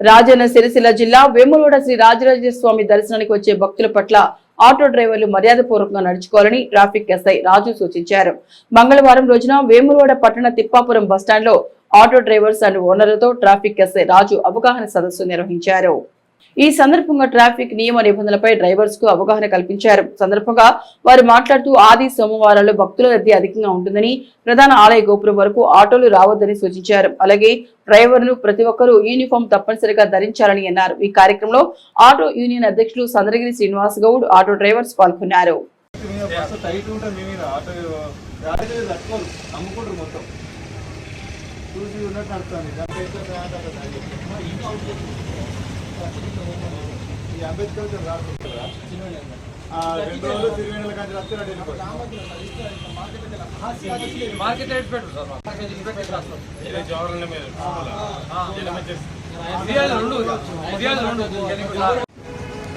రాజన్న సిరిసిల్ల జిల్లా వేములవాడ శ్రీ రాజరాజేశ్వర స్వామి దర్శనానికి వచ్చే భక్తుల పట్ల ఆటో డ్రైవర్లు మర్యాదపూర్వకంగా నడుచుకోవాలని ట్రాఫిక్ ఎస్ఐ రాజు సూచించారు. మంగళవారం రోజున వేములవాడ పట్టణ తిప్పాపురం బస్టాండ్లో ఆటో డ్రైవర్స్ అండ్ ఓనర్లతో ట్రాఫిక్ ఎస్ఐ రాజు అవగాహన సదస్సు నిర్వహించారు. ఈ సందర్భంగా ట్రాఫిక్ నియమ నిబంధనలపై డ్రైవర్స్కు అవగాహన కల్పించారు. సందర్భంగా వారు మాట్లాడుతూ ఆది సోమవారాల్లో భక్తుల రద్దీ అధికంగా ఉంటుందని ప్రధాన ఆలయ గోపురం వరకు ఆటోలు రావద్దని సూచించారు. అలాగే డ్రైవర్లు ప్రతి ఒక్కరూ యూనిఫామ్ తప్పనిసరిగా ధరించాలని అన్నారు. ఈ కార్యక్రమంలో ఆటో యూనియన్ అధ్యక్షులు సందరగిరి శ్రీనివాస్ గౌడ్ ఆటో డ్రైవర్స్ పాల్గొన్నారు. మీద బస్సు టైట్ మార్కెట్ రేట్ పెట్టు సార్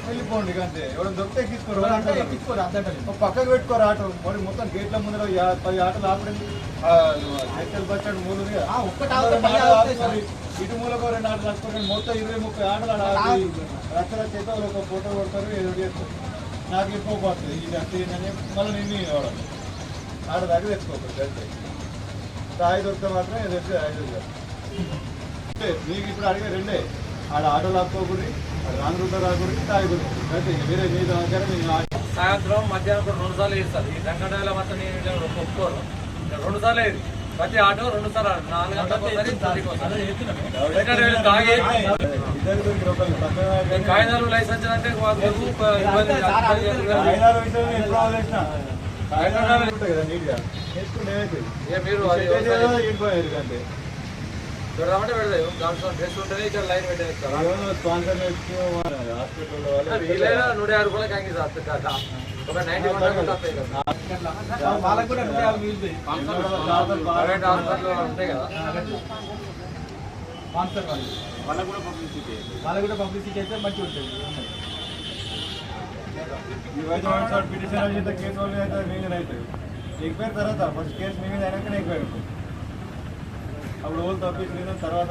వెళ్ళిపోండి అంతే ఎవరైనా దొరికితే ఎక్కించుకోరు పక్కకు పెట్టుకోరు ఆటో? మరి మొత్తం గేట్ల ముందర పది ఆటోలు ఆపడండి హైటల్ బస్ స్టాండ్ మూడు. ఇటు మూలకు రెండు ఆటలు మొత్తం ఇరవై ముప్పై ఆటలు ఆడ ఆపి రచ్చల చేత ఒక ఫోటో కొడతారు ఏదో చేస్తారు. నాకు ఎక్కువ పోతుంది ఇది అంతే ఏంటని మళ్ళీ నిన్ను ఇవ్వడం. ఆడ దగ్గర తెచ్చుకోకూడదు అంతే తాయి దొరికితే మాత్రం ఏదో తెచ్చి ఐదు వేలు. మీకు ఇప్పుడు అడిగే రెండే. ఆడ ఆటోలు ఆపుకోకూడదు ఆడ రాంగ్ రాకూడదు తాయి దొరుకుతుంది అంతే వేరే మీ దగ్గర మీ సాయంత్రం మధ్యాహ్నం కూడా రెండు సార్లు వేస్తారు ఈ సంఘటనల మాత్రం నేను ఒప్పుకోరు రెండు సార్లు వేది ప్రతి ఆటో రెండు సార్లు నాలుగు గంటలకు తాగి కాగితాలు లైసెన్స్ అంటే మీరు పెడదామంటే పెడదాం దాంట్లో డ్రెస్ ఉంటుంది ఇక్కడ లైన్ పెట్టేస్తారు వీలైనా నూట యాభై రూపాయలకి అంగి సార్. కదా ఒక నైన్టీ వన్ వస్తాయి కదా. ప్రైవేట్ హాస్పిటల్ ఉంటాయి. కదా. వాళ్ళకు కూడా పబ్లిసిటీ వాళ్ళకు కూడా పబ్లిసిటీ అయితే మంచిగా ఉంటుంది. ఇవైతే పిటిషన్ అయితే కేసు వాళ్ళు అయితే మీ మీద అవుతుంది తర్వాత ఫస్ట్ కేసు మీ మీద అయినాకనే ఎక్వైర్ ఉంటుంది అప్పుడు వాళ్ళు తప్పించిన తర్వాత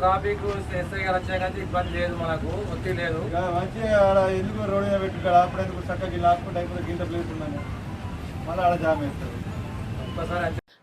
ట్రాఫిక్ ఎస్ఐ గారు వచ్చాక ఇబ్బంది లేదు మనకు ఒత్తిడి లేదు. మంచి ఆడ ఎందుకు రోడ్డు మీద పెట్టుకాడ అప్పుడు ఎందుకు చక్కగా ఇలా ఆపుకుంటే అయిపోతే గింత ప్లేస్ ఉందని. మళ్ళీ ఆడ జామ్ వేస్తారు. ఒక్కసారి